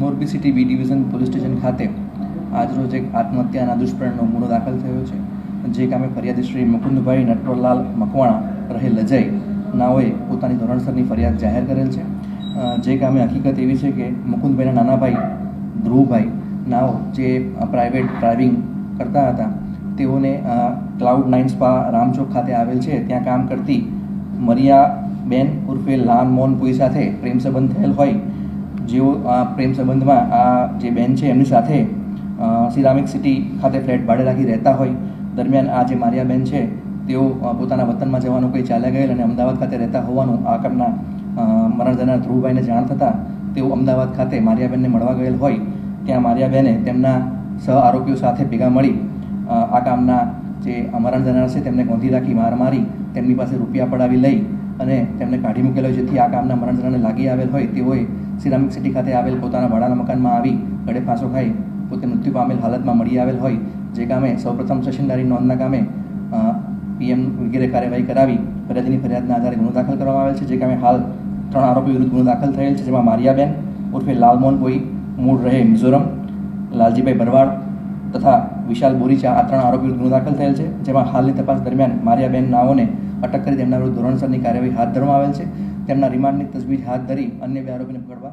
Morbi city B division police station ખાતે આજરોજ એક આત્મહત્યાના દુષ્પ્રેરણનો ગુનો દાખલ થયો છે. જે કામે ફરિયાદી શ્રી મુકુંદભાઈ નટવરલાલ મકવાણા રહે લજાઈ નાઓએ પોતાની ધોરણસરની ફરિયાદ જાહેર કરેલ છે. જે કામે હકીકત એવી છે કે મુકુંદભાઈના નાના ભાઈ ધ્રુવભાઈ નાઓ જે પ્રાઇવેટ ડ્રાઇવિંગ કરતા હતા, તેઓને ક્લાઉડ નાઇન સ્પા રામચોક ખાતે આવેલ છે. ત્યાં કામ કરતી મરિયા બેન ઉર્ફે લાન મોહન પુઈ સાથે પ્રેમ સંબંધ થયેલ હોય જેઓ આ પ્રેમ સંબંધમાં આ જે બેન છે, એમની સાથે સિરામિક સિટી ખાતે ફ્લેટ ભાડે રાખી રહેતા હોય. દરમિયાન આ જે મારિયા બેન છે, તેઓ પોતાના વતનમાં જવાનું કંઈ ચાલ્યા ગયેલ અને અમદાવાદ ખાતે રહેતા હોવાનું આ કામના મરણ જનાર ધ્રુવભાઈને જાણ થતાં તેઓ અમદાવાદ ખાતે મારિયાબેનને મળવા ગયેલ હોય. ત્યાં મારિયાબેને તેમના સહ આરોપીઓ સાથે ભેગા મળી આ કામના જે મરણ જનાર છે, તેમને ગોંધી રાખી માર મારી, તેમની પાસે રૂપિયા પડાવી લઈ અને તેમને કાઢી મૂકેલો જેથી આ કામના મરણ લાગી આવેલ હોય તેઓએ સિરામિક સિટી ખાતે આવેલ પોતાના ભાડાના મકાનમાં આવી ગળે ફાંસો ખાઈ પોતે મૃત્યુ પામેલ હાલતમાં મળી આવેલ હોય જે કામે સૌપ્રથમ સેશનદારી નોંધના કામે પીએમ વગેરે કાર્યવાહી કરાવી ફરિયાદીની ફરિયાદના આધારે ગુનો દાખલ કરવામાં આવેલ છે, જે કામે હાલ ત્રણ આરોપી વિરુદ્ધ ગુનો દાખલ થયેલ છે, જેમાં મારિયાબેન ઉર્ફે લાલમોહન કોઈ મૂળ રહે મિઝોરમ, લાલજીભાઈ ભરવાડ તથા વિશાલ બોરીચા આ ત્રણ આરોપી વિરુદ્ધ ગુનો દાખલ થયેલ છે, જેમાં હાલની તપાસ દરમિયાન મારિયાબેન નાઓને અટક કરી તેમના ધોરણસરની કાર્યવાહી હાથ ધરવામાં આવેલ છે. તેમના રિમાન્ડની તજવીજ હાથ ધરી અન્ય બે આરોપીને પકડવા